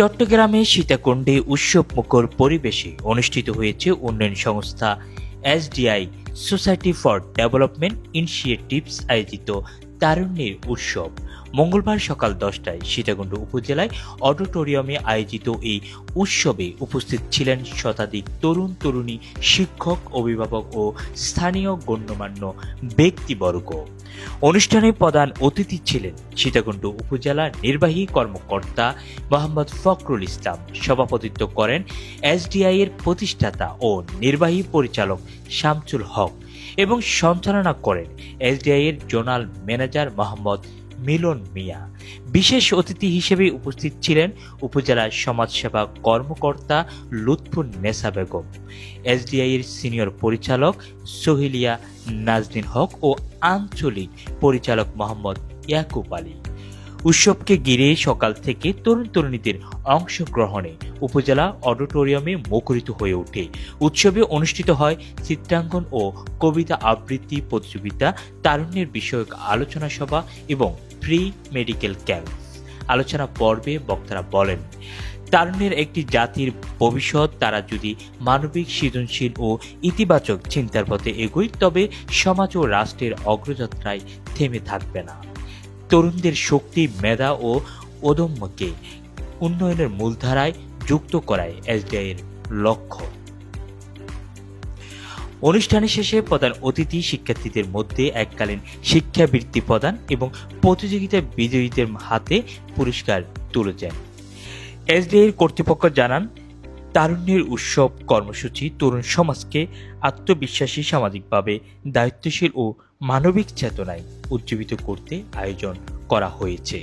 চট্টগ্রামে সীতাকুণ্ডে উৎসব মুখর পরিবেশে অনুষ্ঠিত হয়েছে উন্নয়ন সংস্থা SDI society for development initiatives আয়োজিত তারুণ্যের উৎসব। মঙ্গলবার সকাল দশটায় সীতাকুণ্ড উপজেলায় অডিটোরিয়ামে আয়োজিত এই উৎসবে উপস্থিত ছিলেন শতাধিক তরুণ, তরুণী, শিক্ষক, অভিভাবক ও স্থানীয় গণ্যমান্য ব্যক্তিবর্গ। অনুষ্ঠানে প্রধান অতিথি ছিলেন সীতাকুণ্ড উপজেলা নির্বাহী কর্মকর্তা মোহাম্মদ ফখরুল ইসলাম, সভাপতিত্ব করেন এসডিআই এর প্রতিষ্ঠাতা ও নির্বাহী পরিচালক শামসুল হক। এবং সঞ্চালনা করেন এসডিআইয়ের জোনাল ম্যানেজার মোহাম্মদ মিলন মিয়া। বিশেষ অতিথি হিসেবে উপস্থিত ছিলেন উপজেলা সমাজসেবা কর্মকর্তা লুৎফুন নেসা বেগম এসডিআইয়ের সিনিয়র পরিচালক সোহিলিয়া নাজনীন হক ও আঞ্চলিক পরিচালক মোহাম্মদ ইয়াকুব আলী। উৎসবকে ঘিরে সকাল থেকে তরুণ তরুণীদের অংশগ্রহণে উপজেলা অডিটোরিয়ামে মুখরিত হয়ে ওঠে। উৎসবে অনুষ্ঠিত হয় চিত্রাঙ্কন ও কবিতা আবৃত্তি প্রতিযোগিতা, তারুণ্যের বিষয়ক আলোচনা সভা এবং ফ্রি মেডিকেল ক্যাম্প। আলোচনা পর্বে বক্তারা বলেন, তারুণ্যের একটি জাতির ভবিষ্যৎ, তারা যদি মানবিক, সৃজনশীল ও ইতিবাচক চিন্তার পথে এগোয়, তবে সমাজ ও রাষ্ট্রের অগ্রযাত্রায় থেমে থাকবে না। তরুণদের শক্তি, মেধা ও অদম্যকে উন্নয়নের মূলধারায় যুক্ত করায় এসডিআই এর লক্ষ্য। অনুষ্ঠানের শেষে প্রধান অতিথি শিক্ষার্থীদের মধ্যে এককালীন শিক্ষাবৃত্তি প্রদান এবং প্রতিযোগিতা বিজয়ীদের হাতে পুরস্কার তুলে দেন। এসডিআই কর্তৃপক্ষ জানান তারুণ্যের উৎসব কর্মসূচি তরুণ সমাজকে আত্মবিশ্বাসী, সামাজিকভাবে দায়িত্বশীল ও মানবিক চেতনায় উজ্জীবিত করতে আয়োজন করা হয়েছে।